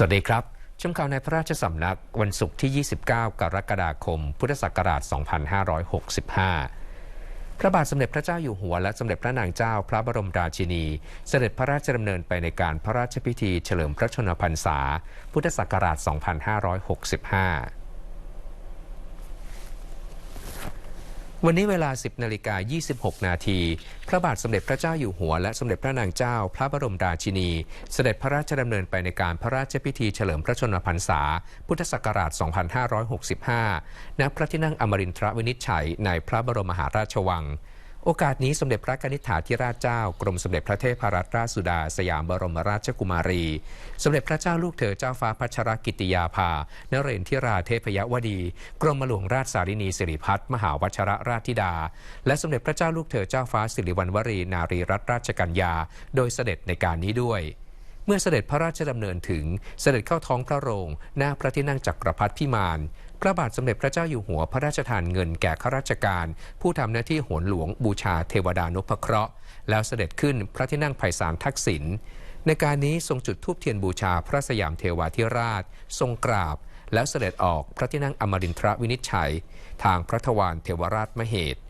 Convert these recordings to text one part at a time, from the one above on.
สวัสดีครับชมข่าวในพระราชสำนักวันศุกร์ที่ 29 กรกฎาคม พุทธศักราช 2565 พระบาทสมเด็จพระเจ้าอยู่หัวและสมเด็จพระนางเจ้าพระบรมราชินี เสด็จพระราชดำเนินไปในการพระราชพิธีเฉลิมพระชนมพรรษา พุทธศักราช 2565 วันนี้เวลา 10นาฬิกา26 นาที พระบาทสมเด็จพระเจ้าอยู่หัว และสมเด็จพระนางเจ้า พระบรมราชินี เสด็จพระราชดำเนินไปในการพระราชพิธีเฉลิมพระชนมพรรษา พุทธศักราช 2565 ณ พระที่นั่งอมรินทรวินิจฉัยในพระบรมมหาราชวัง โอกาสนี้สมเด็จพระกนิษฐาธิราชเจ้ากรมสมเด็จพระเทพรัตนราชสุดา สยามบรมราชกุมารี สมเด็จพระเจ้าลูกเธอเจ้าฟ้าพัชรกิติยาภานเรนทิราเทพยวดี กรมหลวงราชสารินีสิริพัฒน์มหาวชรราชธิดา และสมเด็จพระเจ้าลูกเธอเจ้าฟ้าสิริวัณวรีนารีรัตนราชกัญญา โดยเสด็จในการนี้ด้วยเมื่อเสด็จพระราชดำเนินถึงเสด็จเข้าท้องพระโรง หน้าพระที่นั่งจักรพรรดิพิมาน พระบาทสมเด็จพระเจ้าอยู่หัวพระราชทานเงินแก่ข้าราชการ ผู้ทำหน้าที่โหนหลวงบูชาเทวดานพเคราะห์ แล้วเสด็จขึ้นพระที่นั่งไพศาลทักษิณในการนี้ทรงจุดธูปเทียนบูชาพระสยามเทวาธิราช ทรงกราบ แล้วเสด็จออกพระที่นั่งอมรินทรวินิจฉัย ทางพระทวารเทวราชมเหตุ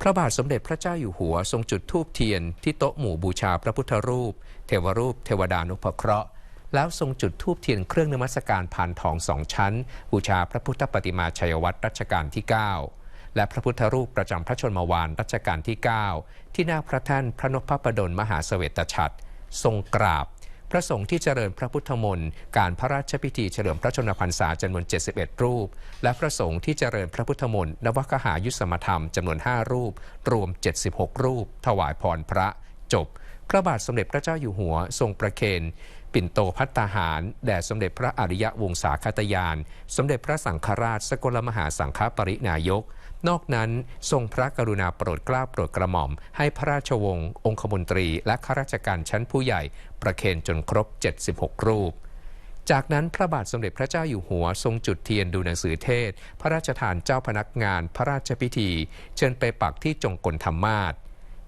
พระบาทสมเด็จพระเจ้าอยู่หัวทรงจุดธูปเทียนที่โต๊ะหมู่บูชาพระพุทธรูป เทวรูป เทวดานุพเคราะห์ แล้วทรงจุดธูปเทียนเครื่องนมัสการผ่านทองสองชั้น บูชาพระพุทธปฏิมาชัยวัตรรัชกาลที่ 9 และพระพุทธรูปประจำพระชนมวานรัชกาลที่ 9 ที่หน้าพระท่านพระนพพระดลมหาเสวตฉัตรทรงกราบ พระสงฆ์ที่เจริญพระพุทธมนต์การพระราชพิธีเฉลิมพระชนมพรรษาจำนวน 71 รูป และพระสงฆ์ที่เจริญพระพุทธมนต์นวคหายุสมธรรมจำนวน 5 รูป รวม 76 รูป ถวายพรพระจบพระบาทสมเด็จพระเจ้าอยู่หัวทรงประเคน ปิ่นโตพัตตาหาร แด่สมเด็จพระอริยวงศาคตยาน สมเด็จพระสังฆราช สกลมหาสังฆปรินายก นอกนั้นทรงพระกรุณาโปรดเกล้าโปรดกระหม่อม ให้พระราชวงศ์ องคมนตรี และข้าราชการชั้นผู้ใหญ่ ประเคนจนครบ 76 รูปจากนั้นพระบาทสมเด็จพระเจ้าอยู่หัวทรงจุดเทียนดูหนังสือเทศ พระราชทานเจ้าพนักงาน พระราชพิธี เชิญไปปักที่จงกลธรรมาศ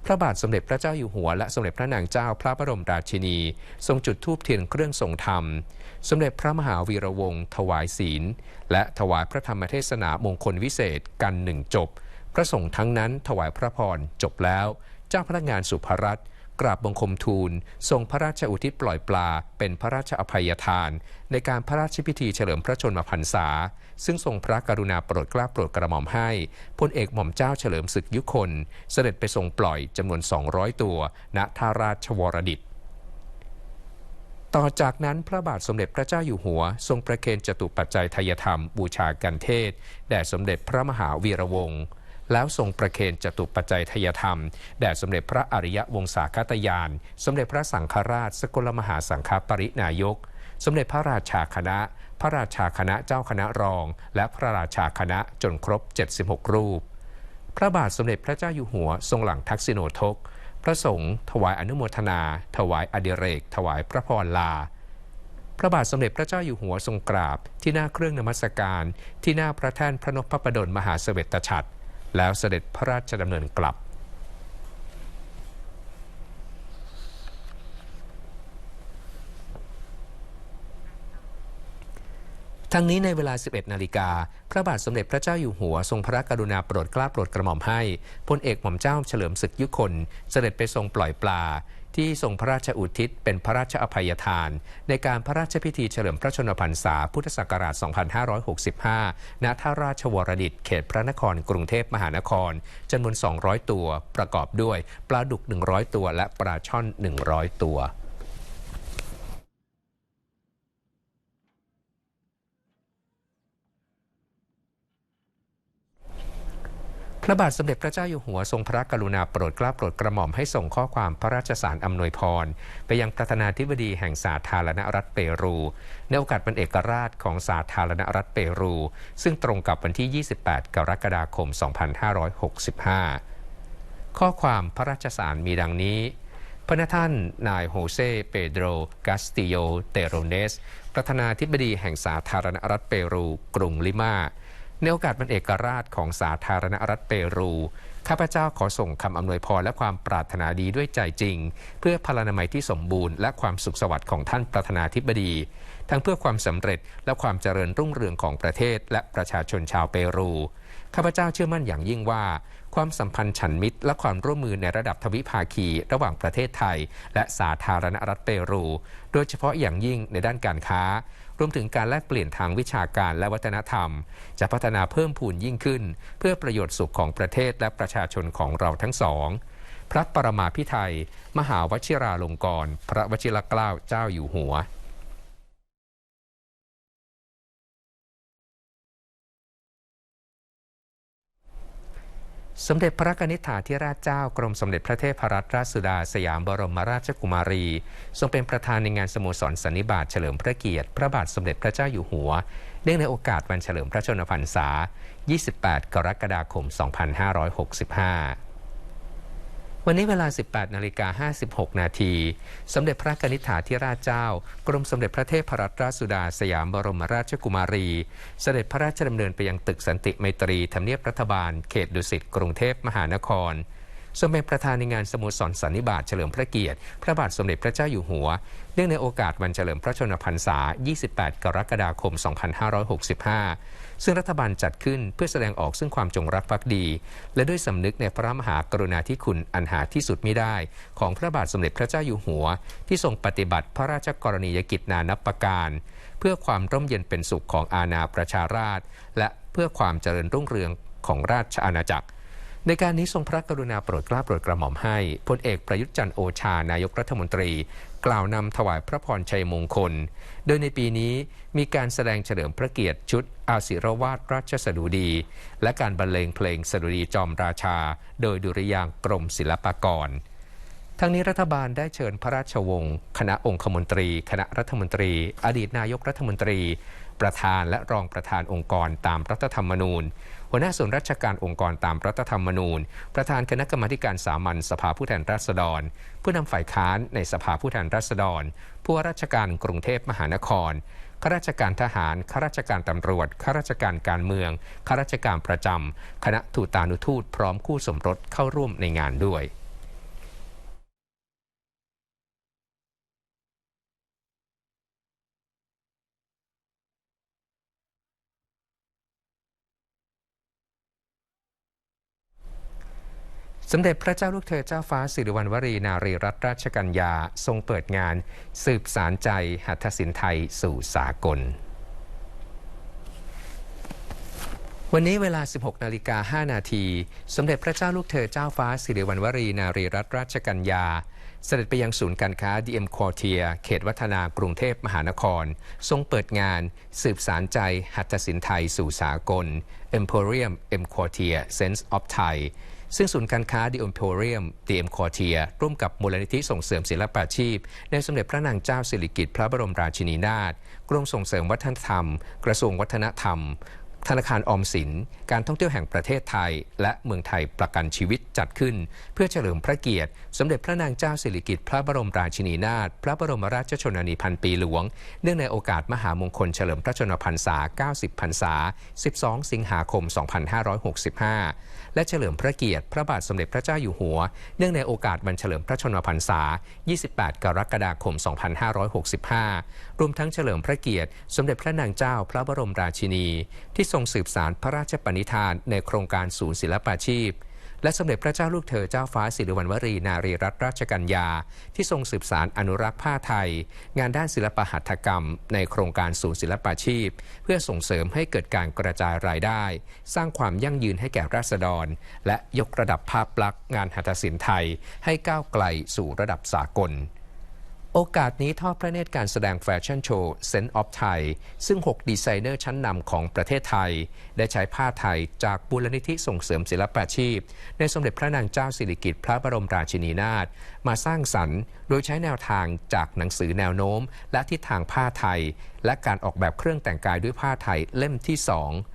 พระบาทสมเด็จพระเจ้าอยู่หัว และสมเด็จพระนางเจ้าพระบรมราชินี ทรงจุดธูปเทียนเครื่องทรงธรรม สมเด็จพระมหาวีระวงศ์ถวายศีล และถวายพระธรรมเทศนามงคลวิเศษกันหนึ่งจบ พระสงฆ์ทั้งนั้นถวายพระพรจบแล้ว เจ้าพนักงานสุภรัตน์ กราบบังคมทูล ทรงพระราชอุทิศปล่อยปลา เป็นพระราชอภัยทาน ในการพระราชพิธีเฉลิมพระชนมพรรษา ซึ่งทรงพระกรุณาโปรดเกล้าโปรดกระหม่อมให้พลเอกหม่อมเจ้าเฉลิมศึกยุคน เสด็จไปทรงปล่อยจำนวน 200 ตัว ณท่าราชวรดิตต่อจากนั้นพระบาทสมเด็จพระเจ้าอยู่หัว ทรงประเคนจตุปัจจัยทายธรรม บูชากันเทศ แด่สมเด็จพระมหาวีระวงศ์ แล้วทรงประเคนจตุปัจจัยทยธรรม แด่สมเด็จพระอริยวงศาคตยาน สมเด็จพระสังฆราช สกลมหาสังฆปรินายก สมเด็จพระราชาคณะ พระราชาคณะเจ้าคณะรอง และพระราชาคณะจนครบ 76 รูป พระบาทสมเด็จพระเจ้าอยู่หัวทรงหลังทักษิโนทก พระสงฆ์ถวายอนุโมทนา ถวายอดิเรก ถวายพระพรลาพระบาทสมเด็จพระเจ้าอยู่หัวทรงกราบ ที่หน้าเครื่องนมัสการ ที่หน้าพระแท่นพระนพพระดลมหาเสวตฉัตร แล้วเสด็จพระราชดำเนินกลับ ทั้งนี้ในเวลา 11 นาฬิกา พระบาทสมเด็จพระเจ้าอยู่หัวทรงพระกรุณาโปรดเกล้าโปรดกระหม่อมให้พลเอกหม่อมเจ้าเฉลิมศึกยุคน เสด็จไปทรงปล่อยปลา ที่ทรงพระราชอุทิศเป็นพระราชอภัยทาน ในการพระราชพิธีเฉลิมพระชนมพรรษาพุทธศักราช 2565 ณ ท่าราชวรดิตเขตพระนครกรุงเทพมหานครจำนวน 200 ตัวประกอบด้วยปลาดุก 100 ตัว และปลาช่อน 100 ตัว พระบาทสมเด็จพระเจ้าอยู่หัวทรงพระกรุณาโปรดเกล้าโปรดกระหม่อมให้ส่งข้อความพระราชสารอำนวยพร ไปยังประธานาธิบดีแห่งสาธารณรัฐเปรู ในโอกาสวันเอกราชของสาธารณรัฐเปรู ซึ่งตรงกับวันที่ 28 กรกฎาคม 2565 ข้อความพระราชสารมีดังนี้พระท่าน นายโฮเซ เปโดรกาสติโย เตโรเนส ประธานาธิบดีแห่งสาธารณรัฐเปรู กรุงลิมา ในโอกาสวันเอกราชของสาธารณรัฐเปรู ข้าพเจ้าขอส่งคำอำนวยพรและความปรารถนาดีด้วยใจจริง เพื่อพลานามัยที่สมบูรณ์และความสุขสวัสดิ์ของท่านประธานาธิบดี ทั้งเพื่อความสำเร็จและความเจริญรุ่งเรืองของประเทศและประชาชนชาวเปรู ข้าพเจ้าเชื่อมั่นอย่างยิ่งว่า ความสัมพันธ์ฉันมิตร และความร่วมมือในระดับทวิภาคี ระหว่างประเทศไทย และสาธารณรัฐเปรู โดยเฉพาะอย่างยิ่งในด้านการค้า รวมถึงการแลกเปลี่ยนทางวิชาการและวัฒนธรรม จะพัฒนาเพิ่มพูนยิ่งขึ้น เพื่อประโยชน์สุขของประเทศและประชาชนของเราทั้งสอง พระปรมาพิไทยมหาวชิราลงกรณ์พระวชิรเกล้าเจ้าอยู่หัว สมเด็จพระกนิษฐาธิราชเจ้ากรมสมเด็จพระเทพรัตนราชสุดาสยามบรมราชกุมารี ทรงเป็นประธานในงานสโมสรสันนิบาตเฉลิมพระเกียรติ พระบาทสมเด็จพระเจ้าอยู่หัว เนื่องในโอกาสวันเฉลิมพระชนมพรรษา 28 กรกฎาคม 2565 วันนี้เวลา 18นาฬิกา56 นาที สมเด็จพระกนิษฐาธิราชเจ้า กรมสมเด็จพระเทพรัตนราชสุดาสยามบรมราชกุมารี เสด็จพระราชดำเนินไปยังตึกสันติไมตรีทำเนียบรัฐบาล เขตดุสิตกรุงเทพมหานครทรงเป็นประธานในงานสโมสรสันนิบาตเฉลิมพระเกียรติ พระบาทสมเด็จพระเจ้าอยู่หัว เนื่องในโอกาสวันเฉลิมพระชนมพรรษา 28 กรกฎาคม 2565 ซึ่งรัฐบาลจัดขึ้นเพื่อแสดงออกซึ่งความจงรักภักดี และด้วยสำนึกในพระมหากรุณาธิคุณอันหาที่สุดมิได้ ของพระบาทสมเด็จพระเจ้าอยู่หัว ที่ทรงปฏิบัติพระราชกรณียกิจนานับประการ เพื่อความร่มเย็นเป็นสุขของอาณาประชาราษฎร์และเพื่อความเจริญรุ่งเรืองของราชอาณาจักร ในการนี้ทรงพระกรุณาโปรดเกล้าโปรดกระหม่อมให้พลเอกประยุทธ์จันทร์โอชานายกรัฐมนตรี กล่าวนำถวายพระพรชัยมงคล โดยในปีนี้มีการแสดงเฉลิมพระเกียรติชุดอาศิรวาทราชสดุดี และการบรรเลงเพลงสดุดีจอมราชา โดยดุริยางกรมศิลปากรทั้งนี้รัฐบาลได้เชิญพระราชวงศ์คณะองคมนตรี คณะรัฐมนตรี อดีตนายกรัฐมนตรี ประธานและรองประธานองค์กรตามรัฐธรรมนูญ หัวหน้าส่วนราชการองค์กรตามรัฐธรรมนูญ ประธานคณะกรรมาการสามัญสภาผู้แทนราษฎร ผู้นำฝ่ายค้านในสภาผู้แทนราษฎร ผู้ว่าราชการกรุงเทพมหานครข้าราชการทหาร ข้าราชการตำรวจ ข้าราชการการเมือง ข้าราชการประจำ คณะทูตานุทูตพร้อมคู่สมรสเข้าร่วมในงานด้วย สมเด็จพระเจ้าลูกเธอเจ้าฟ้าสิริวัณวรีนารีรัตนราชกัญญาทรงเปิดงานสืบสารใจหัตถศิลป์ไทยสู่สากล วันนี้เวลา 16นาฬิกา5นาทีสมเด็จพระเจ้าลูกเธอเจ้าฟ้าสิริวัณวรีนารีรัตนราชกัญญา เสด็จไปยังศูนย์การค้า DM q u a r t i e r เขตวัฒนากรุงเทพมหานคร ทรงเปิดงานสืบสารใจหัตถศิลป์ไทยสู่สากล Emporium M Quartier Sense of Thai ซึ่งศูนย์การค้าดิโอเมโตรียมดีเอ็มคอเทียร่วมกับมูลนิธิส่งเสริมศิลปาชีพ ในสมเด็จพระนางเจ้าสิริกิติ์พระบรมราชินีนาถกรมส่งเสริมวัฒนธรรม กระทรวงวัฒนธรรม ธนาคารออมสิน การท่องเที่ยวแห่งประเทศไทย และเมืองไทยประกันชีวิตจัดขึ้น เพื่อเฉลิมพระเกียรติ สมเด็จพระนางเจ้าสิริกิติ์พระบรมราชินีนาถพระบรมราชชนนีพันปีหลวง เนื่องในโอกาสมหามงคลเฉลิมพระชนมพรรษา 90 พรรษา 12 สิงหาคม 2565 และเฉลิมพระเกียรติพระบาทสมเด็จพระเจ้าอยู่หัว เนื่องในโอกาสวันเฉลิมพระชนมพรรษา 28 กรกฎาคม 2565 รวมทั้งเฉลิมพระเกียรติ สมเด็จพระนางเจ้าพระบรมราชินีที่ทรงสืบสารพระราชปณิธานในโครงการศูนย์ศิลปาชีพ และสมเด็จพระเจ้าลูกเธอเจ้าฟ้าสิริวัณวรีนารีรัตนราชกัญญา ที่ทรงสืบสารอนุรักษ์ผ้าไทย งานด้านศิลปหัตถกรรม ในโครงการศูนย์ศิลปาชีพ เพื่อส่งเสริมให้เกิดการกระจายรายได้ สร้างความยั่งยืนให้แก่ราษฎร และยกระดับภาพลักษณ์งานหัตถศิลป์ไทย ให้ก้าวไกลสู่ระดับสากล โอกาสนี้ทอดพระเนตรการแสดงแฟชั่นโชว์ Sense of Thai ซึ่ง 6 ดีไซเนอร์ชั้นนำของประเทศไทย ได้ใช้ผ้าไทยจากบูรณิธิส่งเสริมศิลปาชีพ ในสมเด็จพระนางเจ้าสิริกิติ์พระบรมราชินีนาถมาสร้างสรรค์ โดยใช้แนวทางจากหนังสือแนวโน้ม และทิศทางผ้าไทย และการออกแบบเครื่องแต่งกายด้วยผ้าไทยเล่มที่ 2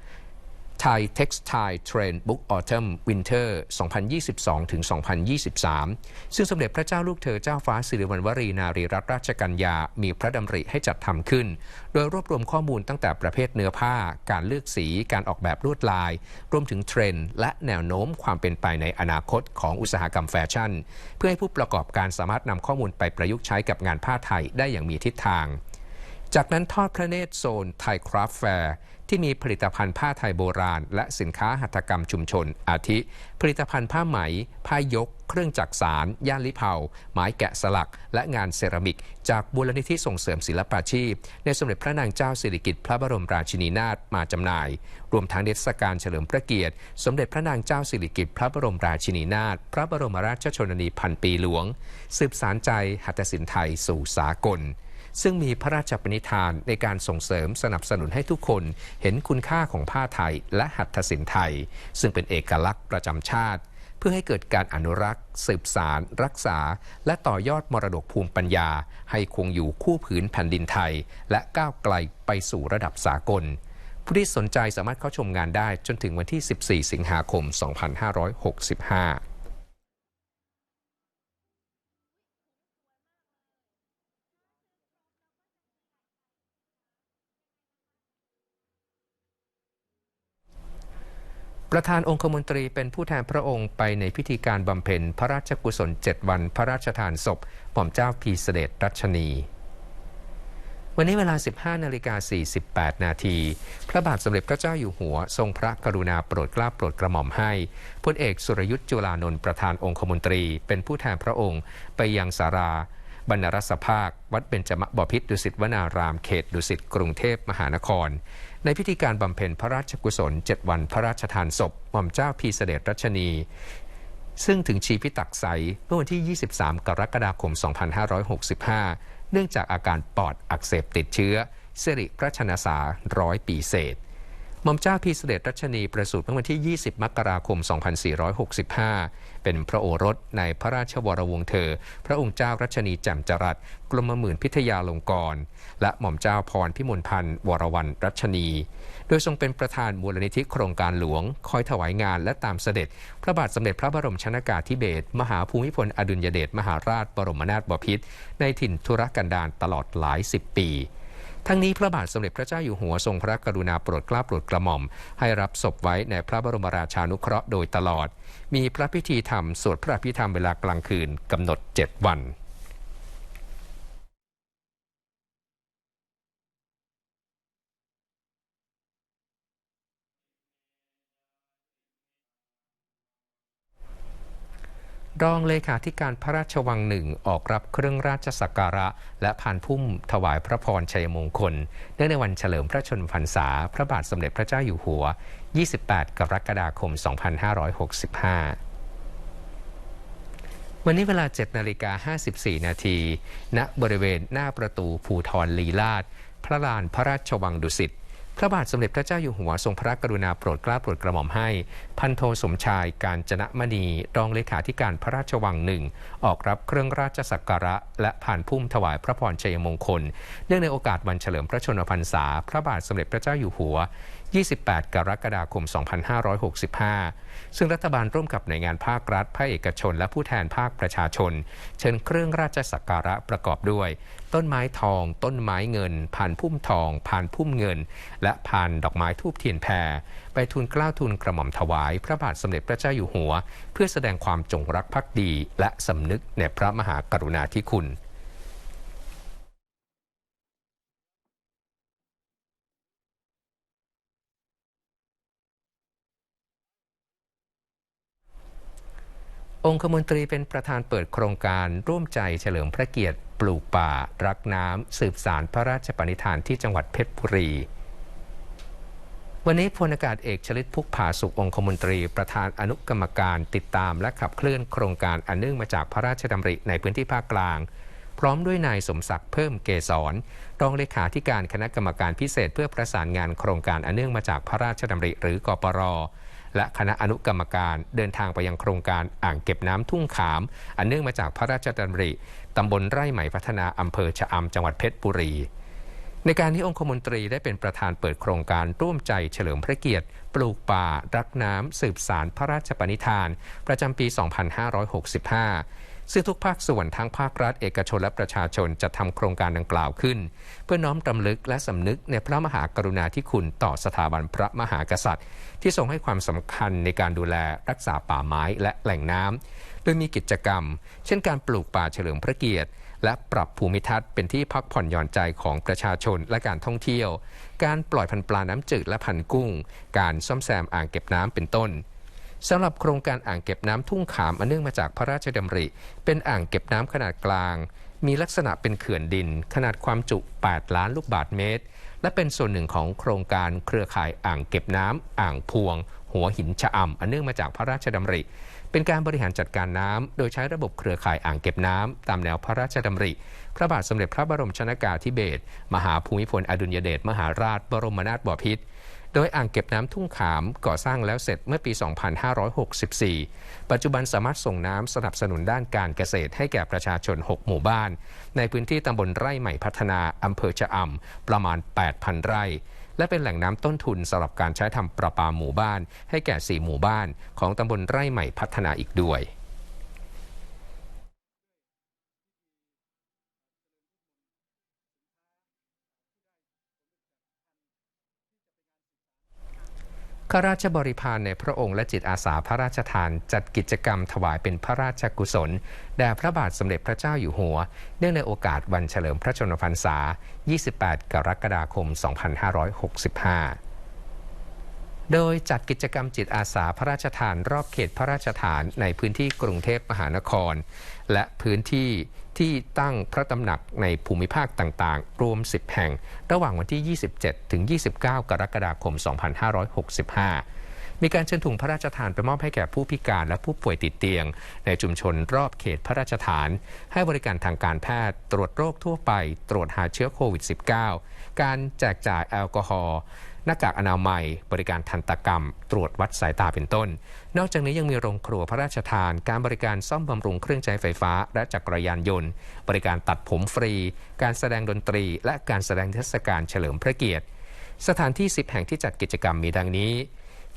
Thai Textile Trend Book Autumn Winter 2022 ถึง 2023 ซึ่งสมเด็จพระเจ้าลูกเธอเจ้าฟ้าสิริวัณวรีนารีรัตนราชกัญญา มีพระดำริให้จัดทำขึ้น โดยรวบรวมข้อมูลตั้งแต่ประเภทเนื้อผ้า การเลือกสี การออกแบบลวดลาย รวมถึงเทรนด์และแนวโน้มความเป็นไปในอนาคตของอุตสาหกรรมแฟชั่น เพื่อให้ผู้ประกอบการสามารถนำข้อมูลไปประยุกต์ใช้กับงานผ้าไทยได้อย่างมีทิศทาง จากนั้นทอดพระเนตรโซนไทยคราฟแฟร์ ที่มีผลิตภัณฑ์ผ้าไทยโบราณ และสินค้าหัตถกรรมชุมชน อาทิ ผลิตภัณฑ์ผ้าไหม ผ้ายก เครื่องจักสาร ย่านลิเผาไม้แกะสลัก และงานเซรามิก จากบูรณิธิส่งเสริมศิลปาชีพ ในสมเด็จพระนางเจ้าสิริกิติ์พระบรมราชินีนาถมาจำหน่าย รวมทั้งเทศกาลเฉลิมพระเกียรติ สมเด็จพระนางเจ้าสิริกิติ์พระบรมราชินีนาถพระบรมราชชนนีพันปีหลวง สืบสารใจหัตถศิลป์ไทยสู่สากล ซึ่งมีพระราชปณิธานในการส่งเสริมสนับสนุนให้ทุกคนเห็นคุณค่าของผ้าไทยและหัตถศิลป์ไทย ซึ่งเป็นเอกลักษณ์ประจำชาติ เพื่อให้เกิดการอนุรักษ์ สืบสาร รักษา และต่อยอดมรดกภูมิปัญญา ให้คงอยู่คู่ผืนแผ่นดินไทย และก้าวไกลไปสู่ระดับสากลผู้ที่สนใจสามารถเข้าชมงานได้จนถึงวันที่ 14 สิงหาคม 2565 ประธานองคมนตรีเป็นผู้แทนพระองค์ไปในพิธีการบำเพ็ญพระราชกุศล 7 วัน พระราชทานศพหม่อมเจ้าพีเสด็จรัชนี วันนี้เวลา 15นาฬิกา48 นาที พระบาทสมเด็จพระเจ้าอยู่หัว ทรงพระกรุณาโปรดเกล้าโปรดกระหม่อมให้พลเอกสุรยุทธ์จุลานนท์ประธานองคมนตรี เป็นผู้แทนพระองค์ ไปยังสาราบรรณรัศภาค วัดเบญจมบพิตรดุสิตวนารามเขตดุสิตกรุงเทพมหานคร ในพิธีการบำเพ็ญพระราชกุศล 7 วันพระราชทานศพหม่อมเจ้าพีเสด็จรัชนี ซึ่งถึงชีพิตักใสเมื่อวันที่ 23 กรกฎาคม 2565 เนื่องจากอาการปอดอักเสบติดเชื้อสิริพระชนสาร้อยปีเศษ หม่อมเจ้าพีเสด็จรัชนีประสูติเมื่อวันที่ 20 มกราคม 2465 เป็นพระโอรสในพระราชวรวงศ์เธอ พระองค์เจ้ารัชนีแจ่มจรัสกรมหมื่นพิทยาลงกรณ์และหม่อมเจ้าพรพิมลพันธ์วรวรรณรัชนี โดยทรงเป็นประธานมูลนิธิโครงการหลวง คอยถวายงานและตามเสด็จ พระบาทสมเด็จพระบรมชนากาธิเบศรมหาภูมิพลอดุลยเดชมหาราชบรมนาถบพิตรในถิ่นธุรกันดารตลอดหลายสิบปี ทั้งนี้พระบาทสมเด็จพระเจ้าอยู่หัวทรงพระกรุณาโปรดเกล้าโปรดกระหม่อม ให้รับศพไว้ในพระบรมราชานุเคราะห์โดยตลอด มีพระพิธีธรรมสวดพระพิธรรมเวลากลางคืนกำหนด 7 วัน รองเลขาธิการพระราชวังหนึ่งออกรับเครื่องราชสักการะ และผ่านพุ่มถวายพระพรชัยมงคล เนื่องในวันเฉลิมพระชนมพรรษา พระบาทสมเด็จพระเจ้าอยู่หัว 28 กรกฎาคม 2565วันนี้เวลา 7 นาฬิกา 54 นาที ณ บริเวณหน้าประตูภูทรลีลาศพระลานพระราชวังดุสิต พระบาทสมเด็จพระเจ้าอยู่หัวทรงพระกรุณาโปรดเกล้าโปรดกระหม่อมให้ พันโทสมชายการจนะมณีรองเลขาธิการพระราชวังหนึ่งออกรับเครื่องราชสักการะ และผ่านพุ่มถวายพระพรชัยมงคล เนื่องในโอกาสวันเฉลิมพระชนมพรรษา พระบาทสมเด็จพระเจ้าอยู่หัว 28 กรกฎาคม 2565 ซึ่งรัฐบาลร่วมกับหน่วยงานภาครัฐ ภาคเอกชน และผู้แทนภาคประชาชน เชิญเครื่องราชสักการะประกอบด้วย ต้นไม้ทอง ต้นไม้เงินผ่านพุ่มทองผ่านพุ่มเงิน และผ่านดอกไม้ทูบเทียนแพรไปทูลกล้าทูลกระหม่อมถวาย พระบาทสมเด็จพระเจ้าอยู่หัว เพื่อแสดงความจงรักภักดี และสำนึกในพระมหากรุณาธิคุณ องคมนตรีเป็นประธานเปิดโครงการร่วมใจเฉลิมพระเกียรติปลูกป่า รักน้ำสืบสารพระราชปณิธานที่จังหวัดเพชรบุรี วันนี้พลอากาศเอกชลิตพุกผาสุของคมนตรี ประธานอนุกรรมการติดตามและขับเคลื่อนโครงการอันเนื่องมาจากพระราชดำริในพื้นที่ภาคกลาง พร้อมด้วยนายสมศักดิ์เพิ่มเกษรรองเลขาธิการคณะกรรมการพิเศษเพื่อประสานงานโครงการอันเนื่องมาจากพระราชดำริหรือกปร และคณะอนุกรรมการเดินทางไปยังโครงการอ่างเก็บน้ำทุ่งขาม อันเนื่องมาจากพระราชดำริตำบลไร่ใหม่พัฒนาอำเภอชะอำจังหวัดเพชรบุรีในการที่องคมนตรีได้เป็นประธานเปิดโครงการร่วมใจเฉลิมพระเกียรติ ปลูกป่า รักน้ำสืบสารพระราชปณิธาน ประจำปี 2565 ซึ่งทุกภาคส่วนทั้งภาครัฐเอกชนและประชาชนจะทำโครงการดังกล่าวขึ้น เพื่อน้อมรำลึกและสำนึกในพระมหากรุณาธิคุณต่อสถาบันพระมหากษัตริย์ ที่ทรงให้ความสำคัญในการดูแลรักษาป่าไม้และแหล่งน้ำโดยมีกิจกรรม เช่นการปลูกป่าเฉลิมพระเกียรติและปรับภูมิทัศน์เป็นที่พักผ่อนหย่อนใจของประชาชนและการท่องเที่ยว การปล่อยพันธุ์ปลาน้ำจืดและพันธุ์กุ้ง การซ่อมแซมอ่างเก็บน้ำเป็นต้น สำหรับโครงการอ่างเก็บน้ำทุ่งขามอันเนื่องมาจากพระราชดำริ เป็นอ่างเก็บน้ำขนาดกลาง มีลักษณะเป็นเขื่อนดิน ขนาดความจุ 8 ล้านลูกบาศก์เมตร และเป็นส่วนหนึ่งของโครงการเครือข่ายอ่างเก็บน้ำอ่างพวง หัวหินชะอำอันเนื่องมาจากพระราชดำริ เป็นการบริหารจัดการน้ำโดยใช้ระบบเครือข่ายอ่างเก็บน้ำตามแนวพระราชดำริ พระบาทสมเด็จพระบรมชนากาธิเบศรมหาภูมิพลอดุลยเดชมหาราชบรมนาถบพิตร โดยอ่างเก็บน้ำทุ่งขามก่อสร้างแล้วเสร็จเมื่อปี 2564 ปัจจุบันสามารถส่งน้ำสนับสนุนด้านการเกษตรให้แก่ประชาชน 6 หมู่บ้าน ในพื้นที่ตำบลไร่ใหม่พัฒนาอำเภอชะอำประมาณ 8,000 ไร่ และเป็นแหล่งน้ำต้นทุนสำหรับการใช้ทำประปาหมู่บ้าน ให้แก่ 4 หมู่บ้าน ของตำบลไร่ใหม่พัฒนาอีกด้วย ข้าราชบริพารในพระองค์และจิตอาสาพระราชทาน จัดกิจกรรมถวายเป็นพระราชกุศล แด่พระบาทสมเด็จพระเจ้าอยู่หัว เนื่องในโอกาสวันเฉลิมพระชนมพรรษา 28 กรกฎาคม 2565 โดยจัดกิจกรรมจิตอาสาพระราชทานรอบเขตพระราชฐานในพื้นที่กรุงเทพมหานคร และพื้นที่ที่ตั้งพระตำหนักในภูมิภาคต่างๆ รวม 10 แห่ง ระหว่างวันที่ 27 ถึง 29 กรกฎาคม 2565 มีการเชิญถุงพระราชทานไปมอบให้แก่ผู้พิการและผู้ป่วยติดเตียง ในชุมชนรอบเขตพระราชฐาน ให้บริการทางการแพทย์ ตรวจโรคทั่วไป ตรวจหาเชื้อโควิด -19 การแจกจ่ายแอลกอฮอล์ หน้ากากอนามัย บริการทันตกรรม ตรวจวัดสายตาเป็นต้น นอกจากนี้ยังมีโรงครัวพระราชทาน การบริการซ่อมบำรุงเครื่องใช้ไฟฟ้า และจักรยานยนต์ บริการตัดผมฟรี การแสดงดนตรี และการแสดงเทศกาลเฉลิมพระเกียรติ สถานที่ 10 แห่งที่จัดกิจกรรมมีดังนี้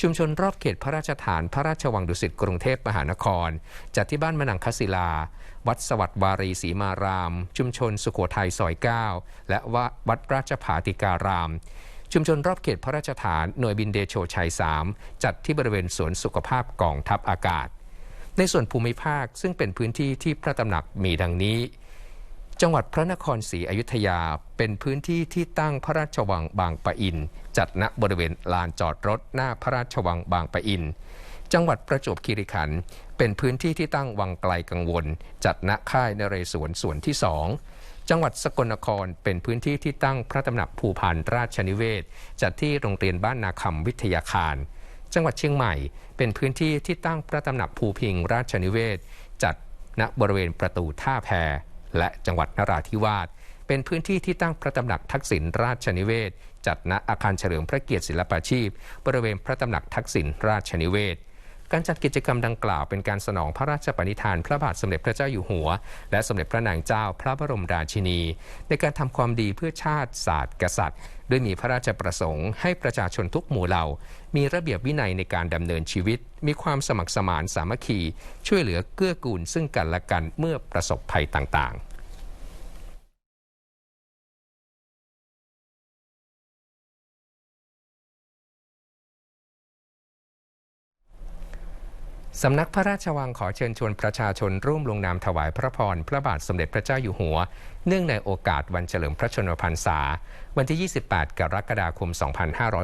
ชุมชนรอบเขตพระราชฐานพระราชวังดุสิตกรุงเทพมหานคร จัดที่บ้านมนังคศิลา วัดสวัสดิ์วารีศรีมาราม ชุมชนสุโขทัยซอย 9 และวัดราชภาติการาม ชุมชนรอบเขตพระราชฐานหน่วยบินเดโชชัย 3 จัดที่บริเวณสวนสุขภาพกองทัพอากาศ ในส่วนภูมิภาคซึ่งเป็นพื้นที่ที่พระตำหนักมีดังนี้ จังหวัดพระนครศรีอยุธยาเป็นพื้นที่ที่ตั้งพระราชวังบางปะอิน จัดณบริเวณลานจอดรถหน้าพระราชวังบางปะอิน จังหวัดประจวบคีรีขันธ์เป็นพื้นที่ที่ตั้งวังไกลกังวล จัดณค่ายนเรศวรส่วนที่สอง จังหวัดสกลนครเป็นพื้นที่ที่ตั้งพระตำหนักภูพานราชนิเวศ จัดที่โรงเรียนบ้านนาคำวิทยาคาร จังหวัดเชียงใหม่ เป็นพื้นที่ที่ตั้งพระตำหนักภูพิงราชนิเวศ จัดณบริเวณประตูท่าแพและจังหวัดนราธิวาสเป็นพื้นที่ที่ตั้งพระตำหนักทักษิณราชนิเวศ จัดณอาคารเฉลิมพระเกียรติศิลปาชีพ บริเวณพระตำหนักทักษิณราชนิเวศ การจัดกิจกรรมดังกล่าวเป็นการสนองพระราชปณิธาน พระบาทสมเด็จพระเจ้าอยู่หัว และสมเด็จพระนางเจ้าพระบรมราชินี ในการทำความดีเพื่อชาติศาสตร์ กษัตริย์ด้วยมีพระราชประสงค์ให้ประชาชนทุกหมู่เหล่า มีระเบียบวินัยในการดำเนินชีวิต มีความสมัครสมานสามัคคี ช่วยเหลือเกื้อกูลซึ่งกันและกันเมื่อประสบภัยต่างๆ สำนักพระราชวังขอเชิญชวนประชาชนร่วมลงนามถวายพระพร พระบาทสมเด็จพระเจ้าอยู่หัว เนื่องในโอกาสวันเฉลิมพระชนมพรรษา วันที่ 28 กรกฎาคม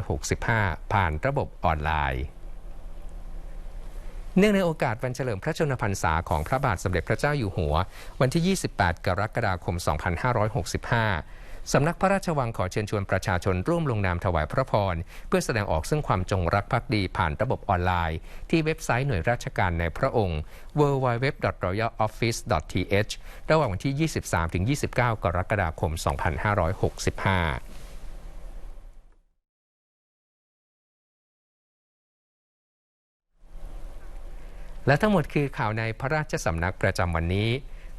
2565 ผ่านระบบออนไลน์เนื่องในโอกาสวันเฉลิมพระชนมพรรษาของพระบาทสมเด็จพระเจ้าอยู่หัว วันที่ 28 กรกฎาคม 2565 สำนักพระราชวังขอเชิญชวนประชาชนร่วมลงนามถวายพระพร เพื่อแสดงออกซึ่งความจงรักภักดีผ่านระบบออนไลน์ ที่เว็บไซต์หน่วยราชการในพระองค์ www.royaloffice.th ระหว่างวันที่ 23-29 กรกฎาคม 2565และทั้งหมดคือข่าวในพระราชสำนักประจำวันนี้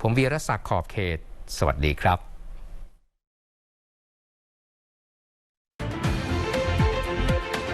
ผมวีรศักดิ์ขอบเขต สวัสดีครับ